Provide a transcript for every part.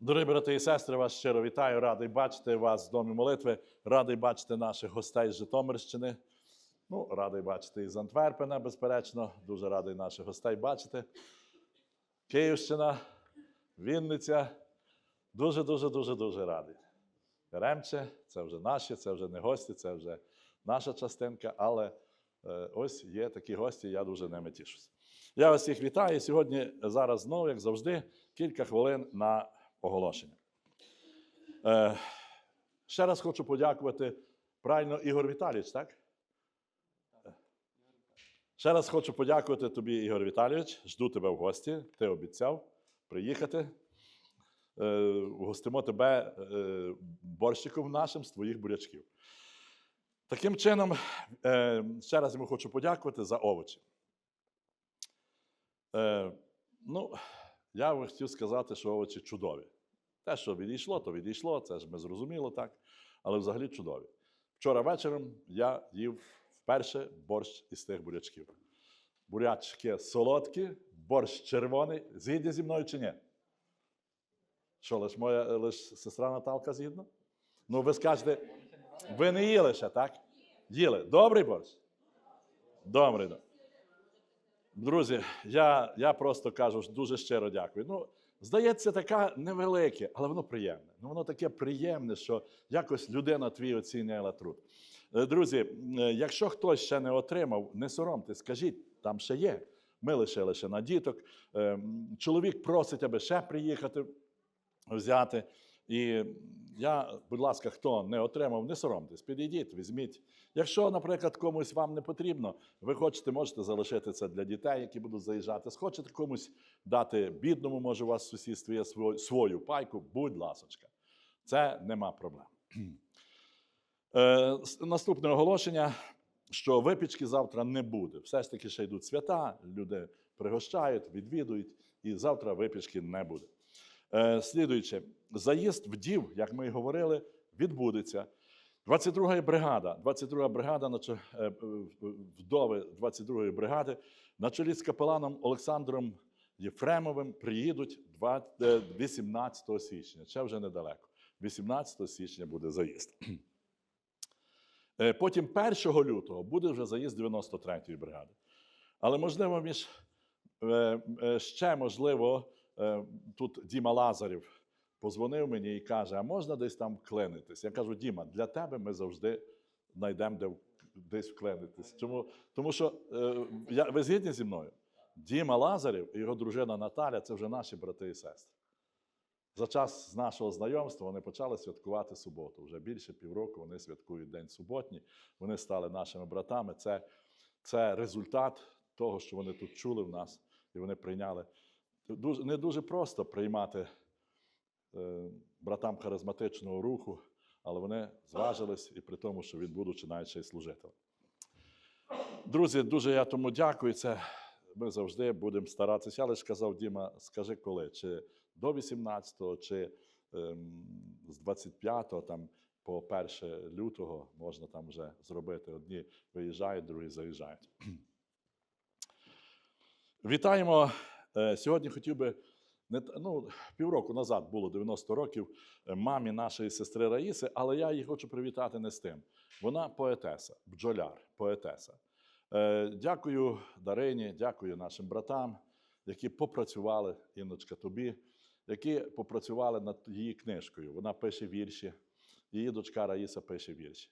Дорогі брати і сестри, вас щиро вітаю. Радий бачити вас в домі молитви. Радий бачити наших гостей з Житомирщини. Ну, радий бачити із Антверпена, безперечно. Дуже радий наших гостей бачити. Київщина, Вінниця. Дуже, дуже, дуже, дуже радий. Ремче, це вже наші, це вже не гості, це вже наша частинка, але е, ось є такі гості, я дуже ними тішуся. Я вас всіх вітаю. Сьогодні, зараз знову, як завжди, кілька хвилин на оголошення. Е, ще раз хочу подякувати правильно Ігор Віталійович, так? Ще раз хочу подякувати тобі, Ігор Віталійович. Жду тебе в гості. Ти обіцяв приїхати. Е, Гостимо тебе е, борщиком нашим з твоїх бурячків. Таким чином, е, ще раз йому хочу подякувати за овочі. Е, ну, я би хотів сказати, що овочі чудові. Те, що відійшло, то відійшло, це ж ми зрозуміло так, але взагалі чудові. Вчора вечором я їв вперше борщ із тих бурячків. Бурячки солодкі, борщ червоний. Згідні зі мною чи ні? Що, лиш моя лиш сестра Наталка згідна? Ну, ви скажете, ви не їли ще, так? Їли. Добрий борщ? Добрий. Друзі, я, я просто кажу дуже щиро дякую. Ну, здається, таке невелике, але воно приємне. Ну, воно таке приємне, що якось людина твій оцінює труд. Е, Друзі, е, якщо хтось ще не отримав, не соромтесь, скажіть, там ще є. Ми лишили ще на діток. Е, Чоловік просить, аби ще приїхати, взяти. І я, будь ласка, хто не отримав, не соромтесь, підійдіть, візьміть. Якщо, наприклад, комусь вам не потрібно, ви хочете, можете залишити це для дітей, які будуть заїжджати. Схочете комусь дати бідному, може, у вас в сусідстві є свою, свою пайку, будь ласочка. Це нема проблем. Е, наступне оголошення, що випічки завтра не буде. Все ж таки ще йдуть свята, люди пригощають, відвідують, і завтра випічки не буде. Е, слідуюче, заїзд вдів, як ми і говорили, відбудеться. 22 бригада, 22 бригада, е, е, вдови 22 бригади на чолі з капеланом Олександром Єфремовим приїдуть е, 18 січня. Ще вже недалеко. 18 січня буде заїзд. Е, Потім 1 лютого буде вже заїзд 93-ї бригади. Але можливо, між е, е, ще можливо, е, тут Діма Лазарів позвонив мені і каже: а можна десь там вклинитись? Я кажу, Діма, для тебе ми завжди знайдемо де десь вклинитись. Чому? Тому що е, я, ви згідні зі мною? Діма Лазарів і його дружина Наталя це вже наші брати і сестри. За час нашого знайомства вони почали святкувати суботу. Вже більше півроку вони святкують День суботній. Вони стали нашими братами. Це, це результат того, що вони тут чули в нас, і вони прийняли. Не дуже просто приймати е, братам харизматичного руху, але вони зважились і при тому, що він, будучи ще служителем. Друзі, дуже я тому дякую. Це ми завжди будемо старатися. Я лише казав, Діма, скажи коли, чи до 18-го, чи ем, з 25-го, там по 1 лютого можна там вже зробити. Одні виїжджають, другі заїжджають. Вітаємо. Е, Сьогодні хотів би ну, півроку назад було 90 років е, мамі нашої сестри Раїси, але я її хочу привітати не з тим. Вона поетеса, бджоляр, поетеса. Е, Дякую Дарині, дякую нашим братам, які попрацювали, Інночка, тобі, які попрацювали над її книжкою. Вона пише вірші, її дочка Раїса пише вірші.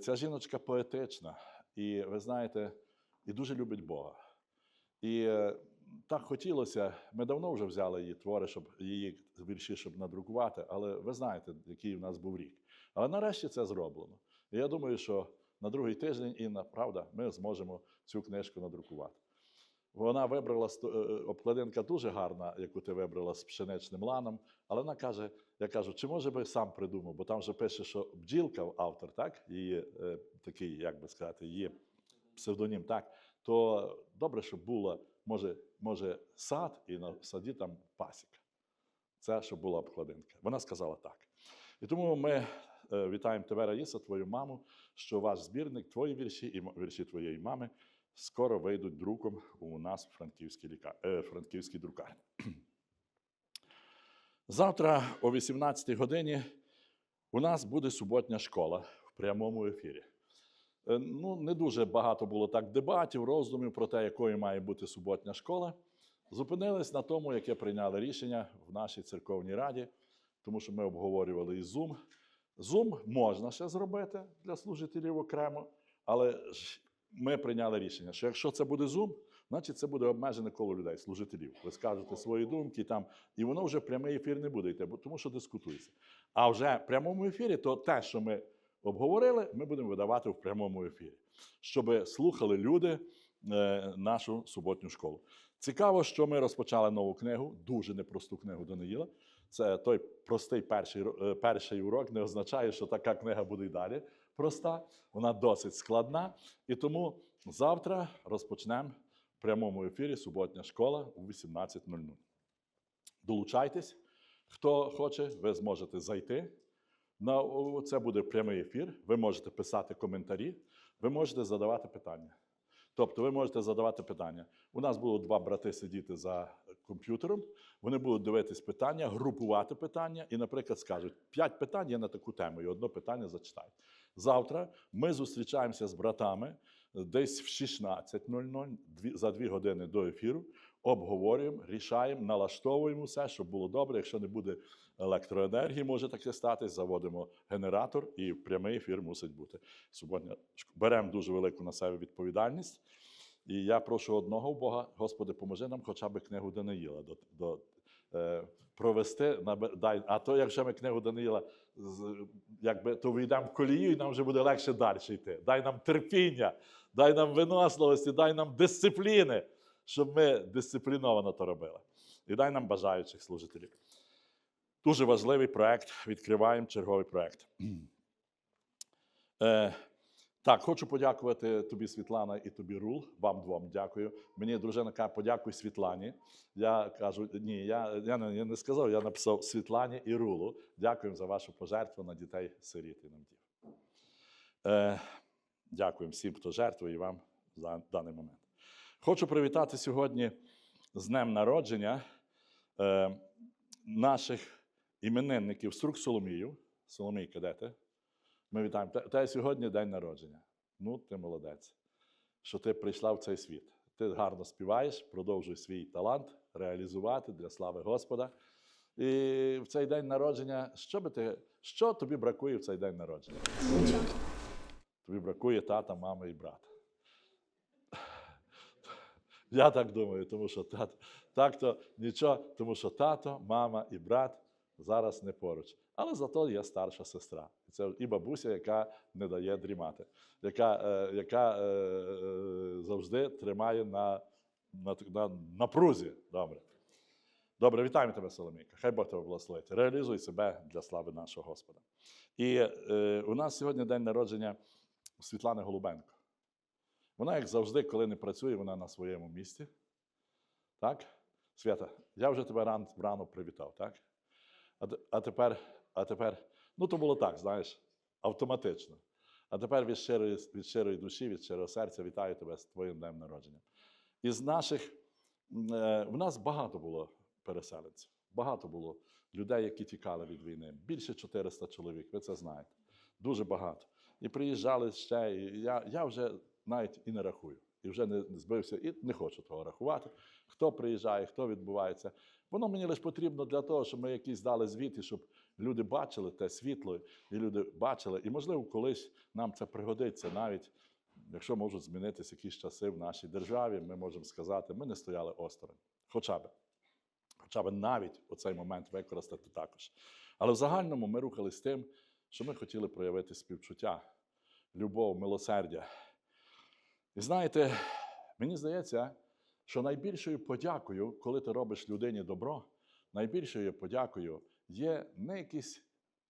Ця жіночка поетична, і ви знаєте, і дуже любить Бога. І так хотілося, ми давно вже взяли її твори, щоб її вірші, щоб надрукувати, але ви знаєте, який в нас був рік. Але нарешті це зроблено. І я думаю, що на другий тиждень, Інна, правда, ми зможемо цю книжку надрукувати. Вона вибрала е, е, обкладинка дуже гарна, яку ти вибрала з пшеничним ланом. Але вона каже: я кажу, чи може би сам придумав? Бо там вже пише, що бджілка автор, так? Її е, такий, як би сказати, її псевдонім, так, то добре, щоб була, може, може, сад, і на саді там пасіка. Це щоб була обкладинка. Вона сказала так. І тому ми е, вітаємо тебе, Раїса, твою маму, що ваш збірник, твої вірші і вірші твоєї мами скоро вийдуть друком у нас в франківській, ліка... е, франківській друкарні. Завтра о 18 годині у нас буде суботня школа в прямому ефірі. Е, Ну, не дуже багато було так дебатів, роздумів про те, якою має бути суботня школа. Зупинились на тому, яке прийняли рішення в нашій церковній раді, тому що ми обговорювали і Zoom. Zoom можна ще зробити для служителів окремо, але ми прийняли рішення, що якщо це буде Zoom, значить це буде обмежене коло людей, служителів. Ви скажете свої думки там, і воно вже в прямий ефір не буде йти, тому що дискутується. А вже в прямому ефірі, то те, що ми обговорили, ми будемо видавати в прямому ефірі, щоб слухали люди е, нашу суботню школу. Цікаво, що ми розпочали нову книгу, дуже непросту книгу Даниїла. Це той простий перший, е, перший урок не означає, що така книга буде і далі проста. Вона досить складна. І тому завтра розпочнемо в прямому ефірі суботня школа у 18.00. Долучайтесь. Хто хоче, ви зможете зайти. На, це буде прямий ефір. Ви можете писати коментарі, ви можете задавати питання. Тобто, ви можете задавати питання. У нас було два брати сидіти за комп'ютером. Вони будуть дивитись питання, групувати питання, і, наприклад, скажуть: п'ять питань є на таку тему, і одне питання зачитають. Завтра ми зустрічаємося з братами десь в 16.00, за дві години до ефіру. Обговорюємо, рішаємо, налаштовуємо все, щоб було добре. Якщо не буде електроенергії, може таке статись. Заводимо генератор, і прямий ефір мусить бути. Суботня беремо дуже велику на себе відповідальність. І я прошу одного Бога, Господи, поможи нам хоча б книгу Даниїла до, до, е, провести. набе- Дай, а то, якщо ми книгу Даниїла з- якби, то війдемо в колію, і нам вже буде легше далі йти. Дай нам терпіння, дай нам виносливості, дай нам дисципліни, щоб ми дисципліновано то робили. І дай нам бажаючих служителів. Дуже важливий проект. Відкриваємо черговий проект. Е, так, хочу подякувати тобі, Світлана, і тобі, Рул. Вам двом дякую. Мені дружина каже, подякуй Світлані. Я кажу, ні, я, я, не, я не сказав, я написав Світлані і Рулу. Дякуємо за вашу пожертву на дітей сиріт і. Е, дякуємо всім, хто жертвує і вам за даний момент. Хочу привітати сьогодні з днем народження е, наших іменинників Струк Соломію. Соломійка, де ти? Ми вітаємо. Те сьогодні день народження. Ну, ти молодець, що ти прийшла в цей світ. Ти гарно співаєш, продовжуй свій талант реалізувати для слави Господа. І в цей день народження, що би ти, що тобі бракує в цей день народження? Тобі бракує тата, мами і брата. Я так думаю, тому що тат, так-то нічого, тому що тато, мама і брат зараз не поруч. Але зато є старша сестра. Це і бабуся, яка не дає дрімати, яка, е, яка е, е, завжди тримає на, на, на напрузі. Добре. Добре, вітаємо тебе, Соломійка. Хай Бог тебе благословить. Реалізуй себе для слави нашого Господа. І е, у нас сьогодні день народження Світлани Голубенко. Вона, як завжди, коли не працює, вона на своєму місці. Так? Свята, я вже тебе ран, рано привітав, так? А, а тепер, а тепер, ну то було так, знаєш, автоматично. А тепер від щирої, від щирої душі, від щирого серця вітаю тебе з твоїм днем народження. Із наших, е, в нас багато було переселенців, багато було людей, які тікали від війни. Більше 400 чоловік, ви це знаєте. Дуже багато. І приїжджали ще, і я, я вже навіть і не рахую. І вже не збився, і не хочу того рахувати. Хто приїжджає, хто відбувається. Воно мені лише потрібно для того, щоб ми якісь дали звіт, і щоб люди бачили те світло, і люди бачили. І, можливо, колись нам це пригодиться, навіть якщо можуть змінитися якісь часи в нашій державі, ми можемо сказати, ми не стояли осторонь. Хоча б. Хоча б навіть у цей момент використати також. Але в загальному ми рухались тим, що ми хотіли проявити співчуття, любов, милосердя. І знаєте, мені здається, що найбільшою подякою, коли ти робиш людині добро, найбільшою подякою є не якісь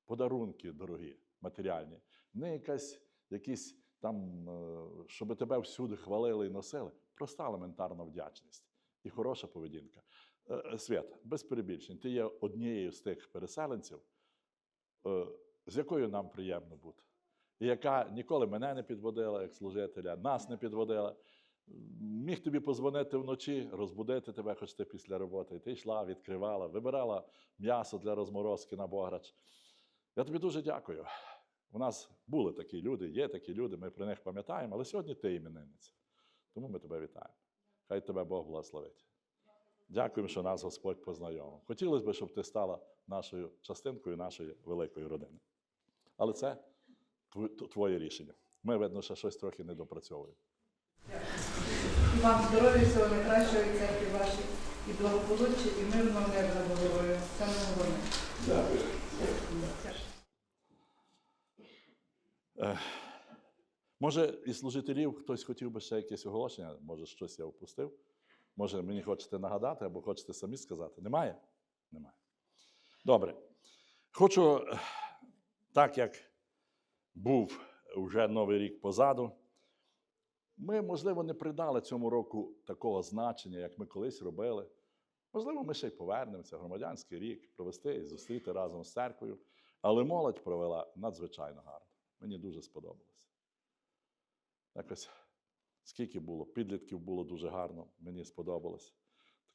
подарунки дорогі, матеріальні, не якась, якісь там, е, щоб тебе всюди хвалили і носили. Проста елементарна вдячність і хороша поведінка. Е, е, Свят, без перебільшень, ти є однією з тих переселенців, з якою нам приємно бути, яка ніколи мене не підводила як служителя, нас не підводила. Міг тобі позвонити вночі, розбудити тебе, хоч після роботи. І ти йшла, відкривала, вибирала м'ясо для розморозки на бограч. Я тобі дуже дякую. У нас були такі люди, є такі люди, ми про них пам'ятаємо, але сьогодні ти іменинниця. Тому ми тебе вітаємо. Хай тебе Бог благословить. Дякуємо, що нас Господь познайомив. Хотілося б, щоб ти стала нашою частинкою нашої великої родини. Але це твоє рішення. Ми, видно, ще щось трохи не допрацьовуємо. Вам здоров'я, всього найкращого і церкві вашій, і благополуччя, і мирного неба над головою. Саме головне. Дякую. Може, із служителів хтось хотів би ще якесь оголошення, може, щось я впустив. Може, мені хочете нагадати або хочете самі сказати? Немає? Немає. Добре. Хочу, так як був вже Новий рік позаду, ми, можливо, не придали цьому року такого значення, як ми колись робили. Можливо, ми ще й повернемося, громадянський рік, провести і зустріти разом з церквою. Але молодь провела надзвичайно гарно. Мені дуже сподобалось. Якось скільки було, підлітків було дуже гарно, мені сподобалось.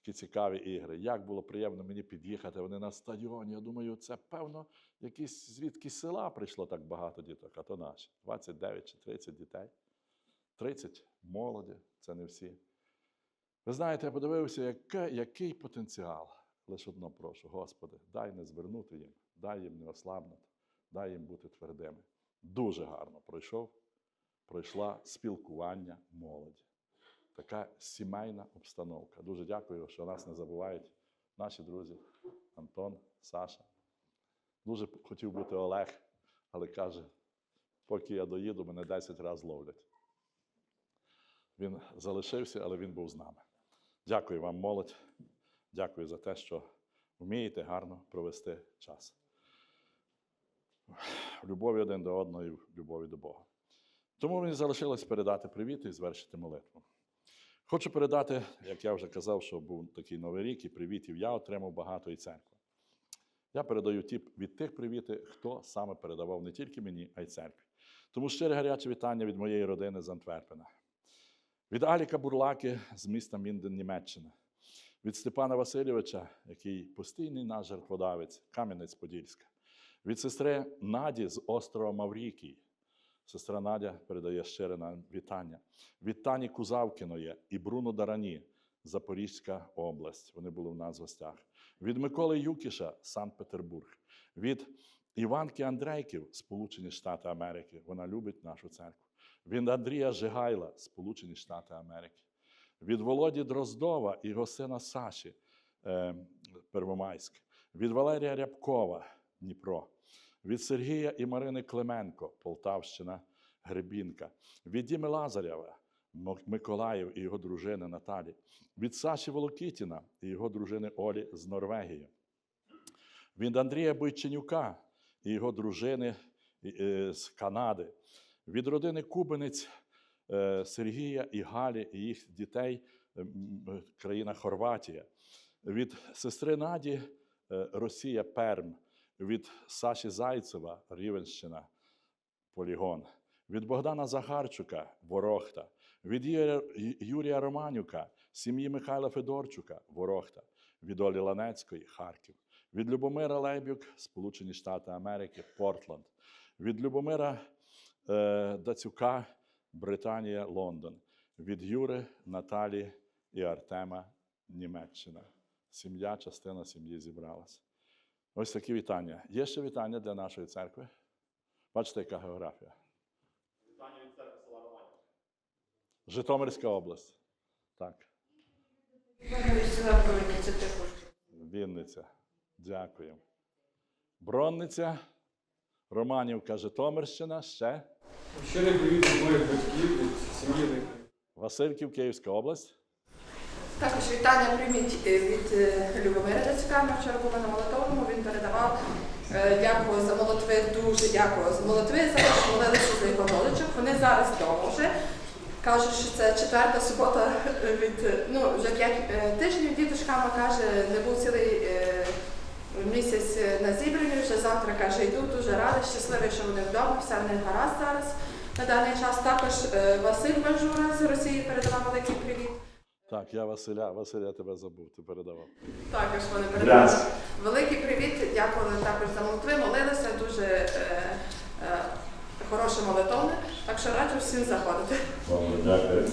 Такі цікаві ігри. Як було приємно мені під'їхати. Вони на стадіоні. Я думаю, це певно, якісь звідки села прийшло так багато діток, а то наші. 29 чи 30 дітей. 30 молоді, це не всі. Ви знаєте, я подивився, яке, який потенціал. Лише одно прошу, Господи, дай не звернути їм, дай їм не ослабнути, дай їм бути твердими. Дуже гарно пройшов, пройшла спілкування молоді. Така сімейна обстановка. Дуже дякую, що нас не забувають наші друзі Антон, Саша. Дуже хотів бути Олег, але каже, поки я доїду, мене 10 разів ловлять. Він залишився, але він був з нами. Дякую вам, молодь. Дякую за те, що вмієте гарно провести час. В любові один до одного і в любові до Бога. Тому мені залишилось передати привіт і звершити молитву. Хочу передати, як я вже казав, що був такий новий рік, і привітів я отримав багато і церкви. Я передаю ті від тих привіти, хто саме передавав не тільки мені, а й церкві. Тому щире гаряче вітання від моєї родини з Антверпена. Від Аліка Бурлаки з міста Мінден, Німеччина. Від Степана Васильовича, який постійний наш жертводавець, Кам'янець-Подільська. Від сестри Наді з острова Маврікій. Сестра Надя передає щире нам вітання. Від Тані Кузавкіної і Бруно Дарані, Запорізька область. Вони були в нас в гостях. Від Миколи Юкіша, Санкт-Петербург. Від Іванки Андрейків, Сполучені Штати Америки. Вона любить нашу церкву. Від Андрія Жигайла, Сполучені Штати Америки. Від Володі Дроздова і його сина Саші е, Первомайськ. Від Валерія Рябкова, Дніпро. Від Сергія і Марини Клименко, Полтавщина, Гребінка. Від Діми Лазарєва, Миколаїв і його дружини Наталі. Від Саші Волокітіна і його дружини Олі з Норвегії. Від Андрія Бойченюка і його дружини е, з Канади. Від родини Кубинець е, Сергія і Галі і їх дітей, е, м, е, країна Хорватія. Від сестри Наді е, Росія Перм. Від Саші Зайцева Рівенщина Полігон. Від Богдана Захарчука Ворохта. Від Юрія, Романюка, сім'ї Михайла Федорчука Ворохта. Від Олі Ланецької Харків. Від Любомира Лейбюк, Сполучені Штати Америки, Портленд. Від Любомира е, Дацюка, Британія, Лондон. Від Юри, Наталі і Артема, Німеччина. Сім'я, частина сім'ї зібралась. Ось такі вітання. Є ще вітання для нашої церкви? Бачите, яка географія? Вітання від церкви села Романів. Житомирська область. Так. Вінниця. Дякую. Бронниця, Романівка, Житомирщина, ще привіт від моїх батьків, від сім'ї. Васильків, Київська область. Також вітання прийміть е, від е, Любомира Дацька. Ми вчора були на молитовному. Він передавав е, дякую за молитви, дуже дякую за молитви. За те, що молилися за його родичок. Вони зараз вдома вже. Кажуть, що це четверта субота від ну вже п'ять тижнів. Дідушками каже, не був цілий місяць на зібранні. Вже завтра каже, йду дуже рада, щасливий, що вони вдома, все в них гаразд зараз. на даний час. Також Василь Бажура з Росії передавав великий привіт. Так, я Василя, Василя я тебе забув, ти передавав. Також вони передавали великий привіт. Дякували також за молитви. Молилися дуже е, е, хороше молитовне. Так що раджу всім заходити. Дякую.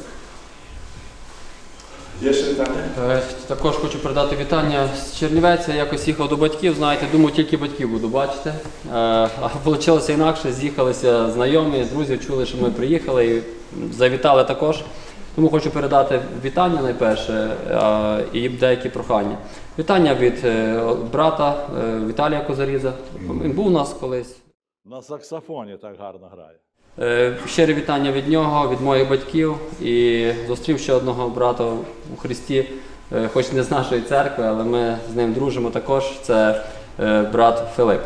Є ще питання? Е, Також хочу передати вітання з Чернівеця. Якось їхав до батьків. Знаєте, думаю, тільки батьків буду бачити. Е, А вийшло інакше. З'їхалися знайомі, друзі, чули, що ми приїхали і завітали також. Тому хочу передати вітання найперше і деякі прохання. Вітання від е, брата е, Віталія Козаріза. Він був у нас колись. На саксофоні так гарно грає. Е, Щире вітання від нього, від моїх батьків і зустрів ще одного брата у Христі, хоч не з нашої церкви, але ми з ним дружимо також. Це брат Филип.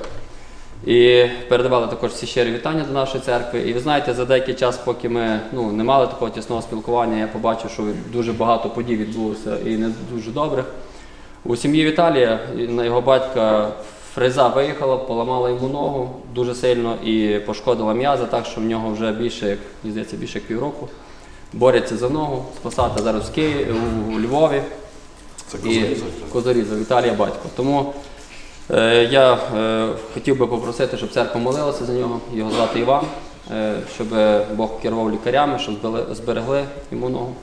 І передавали також всі щирі вітання до нашої церкви. І ви знаєте, за деякий час, поки ми ну, не мали такого тісного спілкування, я побачив, що дуже багато подій відбулося і не дуже добрих. У сім'ї Віталія на його батька фреза виїхала, поламала йому ногу дуже сильно і пошкодила м'язи, так що в нього вже більше, як здається, більше півроку. Борються за ногу, спасати зараз в Києві, у Львові Це і козарізок. Віталія батько. Тому я е, хотів би попросити, щоб церква молилася за нього, його звати Іван, е, щоб Бог керував лікарями, щоб зберегли йому ногу.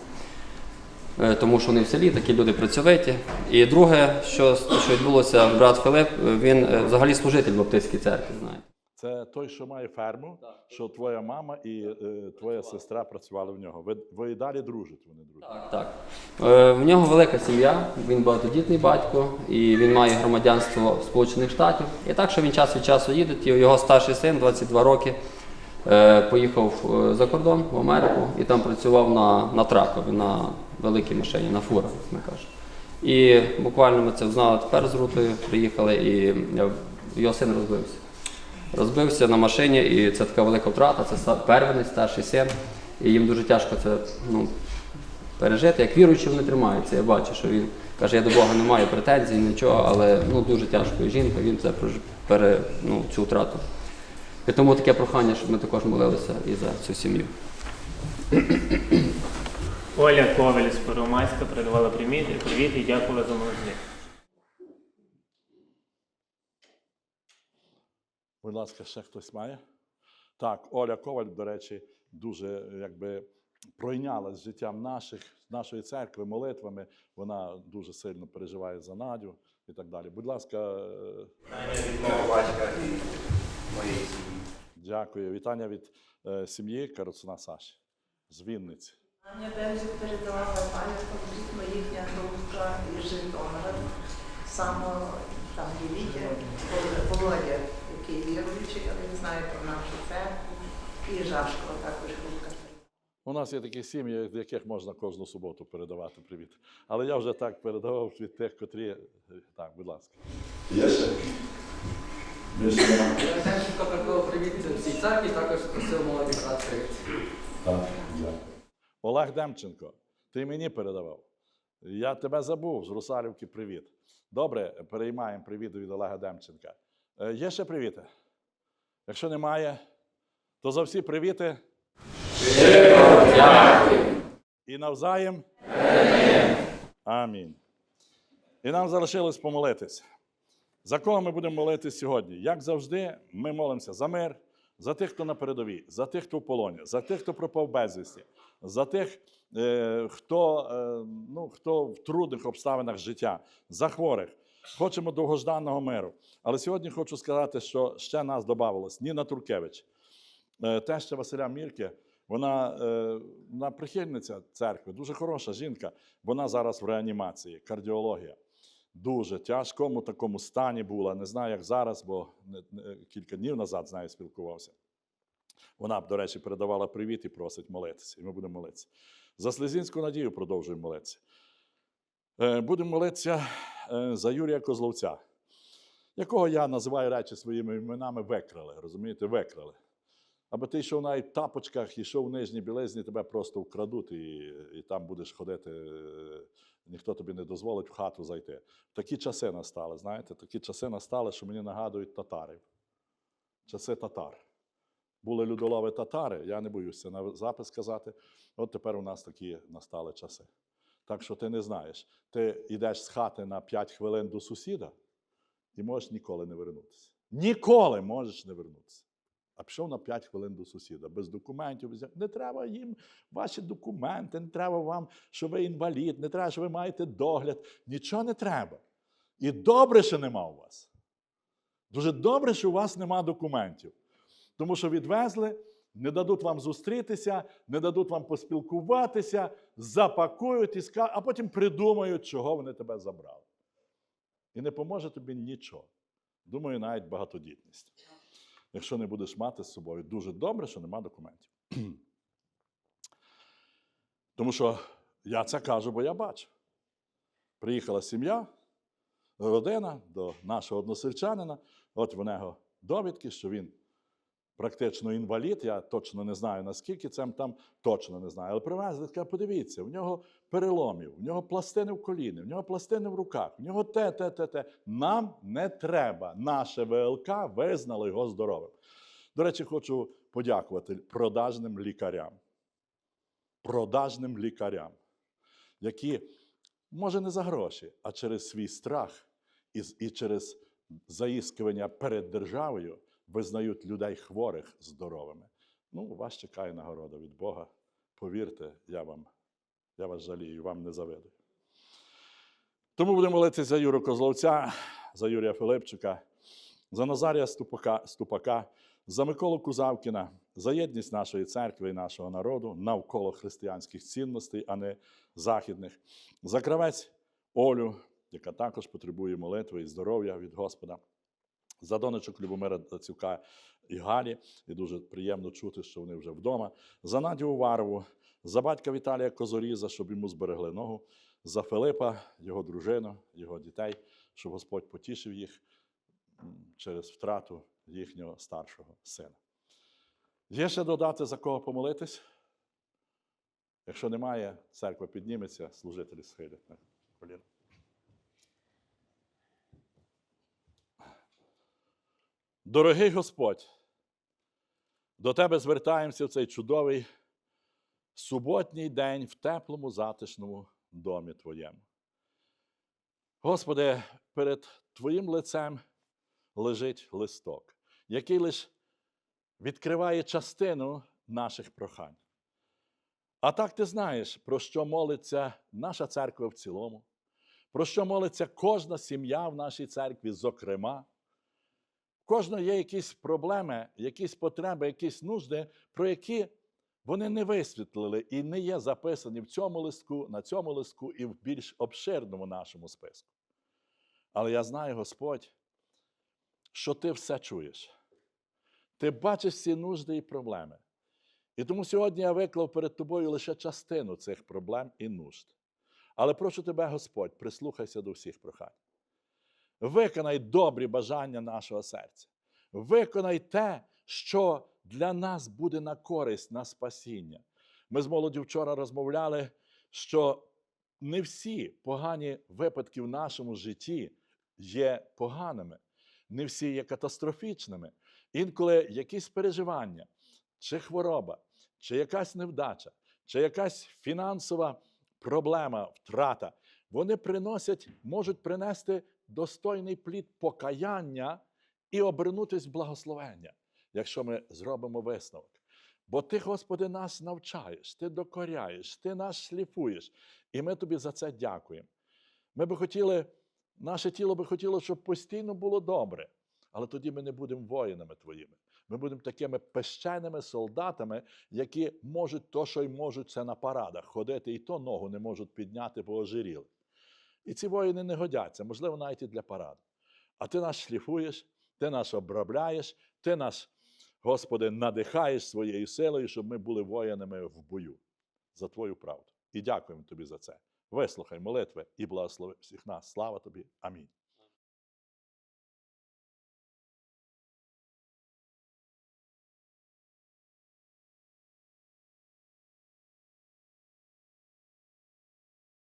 Е, Тому що вони в селі, такі люди працьовиті. І друге, що, що відбулося, брат Филип, е, він е, взагалі служитель Баптистській церкві, знаєте. Це той, що має ферму, що твоя мама і е, твоя сестра працювали в нього. Ви, ви і далі дружите, вони дружать. Так. Е, В нього велика сім'я, він багатодітний батько, і він має громадянство Сполучених Штатів. І так, що він час від часу їде, і його старший син, 22 роки, е, поїхав е, за кордон в Америку і там працював на, на тракові, на великій машині, на фурах, як ми кажемо. І буквально ми це знали тепер з рутою, приїхали, і е, його син розбився. Розбився на машині, і це така велика втрата. Це первенець, старший син. І їм дуже тяжко це ну, пережити. Як віруючі вони тримаються. Я бачу, що він каже, я до Бога не маю претензій, нічого, але ну, дуже тяжко. І жінка, він це пере, ну, цю втрату. І тому таке прохання, щоб ми також молилися і за цю сім'ю. Оля Коваль з Первомайська передавала привіт, і дякувала за молитві. Будь ласка, ще хтось має? Так, Оля Коваль, до речі, дуже якби пройнялась життям наших, нашої церкви, молитвами. Вона дуже сильно переживає за Надю і так далі. Будь ласка, е, дякую. Вітання від е, сім'ї Карацуна Саші з Вінниці. Аня Демзик передавала пам'ятку їхня дочка із Житомира. Саме там є Вітя, Володя, який віруючий, але він знає про нашу церкву. І Жашко також групка. У нас є такі сім'ї, в яких можна кожну суботу передавати привіт. Але я вже так передавав від тих, котрі. Так, будь ласка. Є ще? Демченко передав привіт всій церкві, також просив молоді брат привіт. Так, дякую. Олег Демченко, ти мені передавав. Я тебе забув з Русалівки привіт. Добре, переймаємо привіт від Олега Демченка. Е, Є ще привіти? Якщо немає, то за всі привіти. І навзаєм. Амінь. І нам залишилось помолитися. За кого ми будемо молитися сьогодні? Як завжди, ми молимося за мир, за тих, хто на передовій, за тих, хто в полоні, за тих, хто пропав безвісті, за тих, е, хто, е, ну, хто в трудних обставинах життя, за хворих. Хочемо довгожданого миру. Але сьогодні хочу сказати, що ще нас додавалось Ніна Туркевич, е, теща Василя Мірки. Вона, е, вона прихильниця церкви, дуже хороша жінка. Вона зараз в реанімації, кардіологія. Дуже тяжкому такому стані була. Не знаю, як зараз, бо кілька днів назад з нею спілкувався. Вона, до речі, передавала привіт і просить молитися. І ми будемо молитися. За Слезінську надію продовжуємо молитися. Е, Будемо молитися за Юрія Козловця, якого я називаю речі своїми іменами викрали. Розумієте, викрали. Аби ти йшов навіть в тапочках, йшов в нижній білизні, тебе просто вкрадуть, і, і там будеш ходити. е, Ніхто тобі не дозволить в хату зайти. Такі часи настали, знаєте, такі часи настали, що мені нагадують татарів. Часи татар. були людолови татари, я не боюся на запис сказати. От тепер у нас такі настали часи. Так що ти не знаєш. Ти йдеш з хати на 5 хвилин до сусіда і можеш ніколи не вернутися. Ніколи можеш не вернутися. А пішов на 5 хвилин до сусіда, без документів, без... не треба їм ваші документи, не треба вам, що ви інвалід, не треба, що ви маєте догляд. Нічого не треба. І добре, що нема у вас. Дуже добре, що у вас нема документів. Тому що відвезли, не дадуть вам зустрітися, не дадуть вам поспілкуватися, запакують і а потім придумають, чого вони тебе забрали. І не поможе тобі нічого. Думаю, навіть багатодітність. Якщо не будеш мати з собою, дуже добре, що нема документів. Тому що я це кажу, бо я бачу. Приїхала сім'я, родина до нашого односельчанина. От в нього довідки, що він практично інвалід. Я точно не знаю, наскільки це там точно не знаю. Але привезли, сказали, подивіться, в нього переломів, в нього пластини в коліні, в нього пластини в руках, в нього те, те, те, те. Нам не треба. Наше ВЛК визнало його здоровим. До речі, хочу подякувати продажним лікарям. Продажним лікарям, які, може, не за гроші, а через свій страх і, і через заіскування перед державою визнають людей хворих здоровими. Ну, вас чекає нагорода від Бога. Повірте, я вам, я вас жалію, вам не завидую. Тому будемо молитися за Юру Козловця, за Юрія Филипчука, за Назарія Ступака, Ступака, за Миколу Кузавкіна, за єдність нашої церкви і нашого народу навколо християнських цінностей, а не західних, за кравець Олю, яка також потребує молитви і здоров'я від Господа. За донечок Любомира Дацюка і Галі, і дуже приємно чути, що вони вже вдома. За Надю Уварову, за батька Віталія Козоріза, щоб йому зберегли ногу, за Филипа, його дружину, його дітей, щоб Господь потішив їх через втрату їхнього старшого сина. Є ще додати, за кого помолитись? Якщо немає, церква підніметься, служителі схилять на коліна. Дорогий Господь, до Тебе звертаємося в цей чудовий суботній день в теплому, затишному домі Твоєму. Господи, перед Твоїм лицем лежить листок, який лише відкриває частину наших прохань. А так ти знаєш, про що молиться наша церква в цілому, про що молиться кожна сім'я в нашій церкві, зокрема. Кожного є якісь проблеми, якісь потреби, якісь нужди, про які вони не висвітлили і не є записані в цьому листку, на цьому листку і в більш обширному нашому списку. Але я знаю, Господь, що ти все чуєш. Ти бачиш всі нужди і проблеми. І тому сьогодні я виклав перед тобою лише частину цих проблем і нужд. Але прошу тебе, Господь, прислухайся до всіх прохань. Виконай добрі бажання нашого серця. Виконай те, що для нас буде на користь, на спасіння. Ми з молоді вчора розмовляли, що не всі погані випадки в нашому житті є поганими, не всі є катастрофічними. Інколи якісь переживання, чи хвороба, чи якась невдача, чи якась фінансова проблема, втрата, вони приносять, можуть принести достойний плід покаяння і обернутись в благословення, якщо ми зробимо висновок. Бо ти, Господи, нас навчаєш, ти докоряєш, ти нас шліфуєш, і ми тобі за це дякуємо. Ми би хотіли, наше тіло би хотіло, щоб постійно було добре, але тоді ми не будемо воїнами твоїми. Ми будемо такими пещеними солдатами, які можуть то, що й можуть, це на парадах ходити, і то ногу не можуть підняти, бо ожиріли. І ці воїни не годяться, можливо, навіть і для параду. А ти нас шліфуєш, ти нас обробляєш, ти нас, Господи, надихаєш своєю силою, щоб ми були воїнами в бою за Твою правду. І дякуємо Тобі за це. Вислухай молитви і благослови всіх нас. Слава тобі. Амінь.